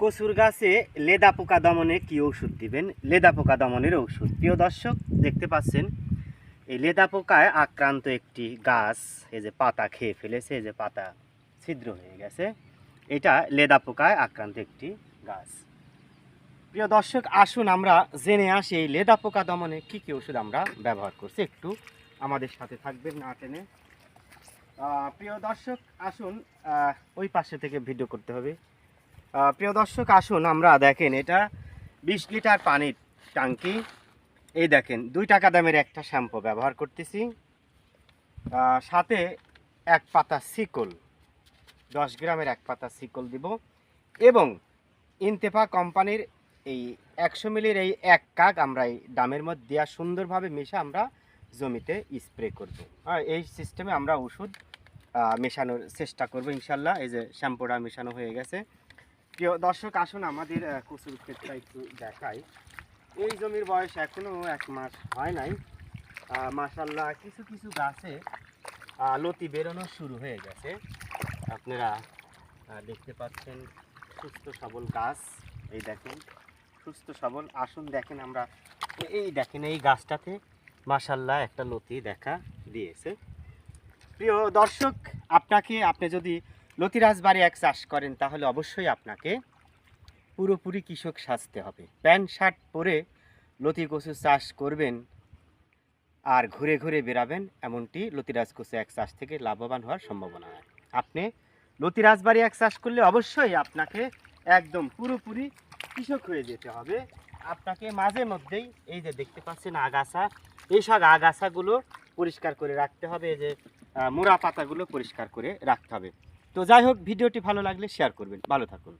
কচুর গাছে লেদা পোকা দমনে কি ওষুধ দিবেন? লেদা পোকা দমনের ওষুধ প্রিয় দর্শক, দেখতে পাচ্ছেন, এই লেদা পোকায় আক্রান্ত একটি গাছ, এই যে পাতা খেয়ে ফেলেছে, এই যে পাতা ছিদ্র হয়ে গেছে, এটা লেদা পোকায় আক্রান্ত একটি গাছ। প্রিয় দর্শক, আসুন আমরা জেনে আসি, এই লেদা পোকা দমনে কি কি ওষুধ আমরা ব্যবহার করছি। একটু আমাদের সাথে থাকবেন না টেনে। প্রিয় দর্শক, আসুন ওই পাশে থেকে ভিডিও করতে হবে। প্রিয় দর্শক, আসুন আমরা দেখেন এটা বিশ লিটার পানির ট্যাঙ্কি। এই দেখেন, দুই টাকা দামের একটা শ্যাম্পু ব্যবহার করতেছি। সাথে এক পাতা সিকল দশ গ্রামের এক পাতা সিকল দিব। এবং ইনতেফা কোম্পানির এই একশো মিলির এই এক কাক আমরা এই ডামের মধ্যে দেওয়া সুন্দরভাবে মিশে আমরা জমিতে স্প্রে করব। হ্যাঁ এই সিস্টেমে আমরা ওষুধ মেশানোর চেষ্টা করব ইনশাল্লাহ। এই যে শ্যাম্পুটা মেশানো হয়ে গেছে। প্রিয় দর্শক আসুন আমাদের কচুর ক্ষেতটা একটু দেখাই। এই জমির বয়স এখনও এক মাস হয় নাই। আহ, মাশাল্লাহ কিছু কিছু গাছে লতি বেরোনো শুরু হয়ে গেছে। আপনারা দেখতে পাচ্ছেন সুস্থ সবল গাছ। এই দেখেন সুস্থ সবল। আসুন দেখেন আমরা এই দেখেন এই গাছটাতে মাশাল্লাহ একটা লতি দেখা দিয়েছে। প্রিয় দর্শক আপনাকে আপনি যদি লতিরাজ বাড়ি এক চাষ করেন, তাহলে অবশ্যই আপনাকে পুরোপুরি কৃষক সাজতে হবে। প্যান্ট, শার্ট পরে লতি কচু চাষ করবেন আর ঘুরে ঘুরে বেরাবেন এমনটি লতিরাজ কচু এক চাষ থেকে লাভবান হওয়ার সম্ভাবনা হয় আপনি লতিরাজ বাড়ি এক চাষ করলে অবশ্যই আপনাকে একদম পুরোপুরি কৃষক হয়ে যেতে হবে। আপনাকে মাঝে মধ্যেই এই যে দেখতে পাচ্ছেন আগাছা, এইসব আগাছাগুলো পরিষ্কার করে রাখতে হবে, এই যে মোড়া পাতাগুলো পরিষ্কার করে রাখতে হবে। তো যাই হোক ভিডিওটি ভালো লাগলে শেয়ার করবেন। ভালো থাকুন।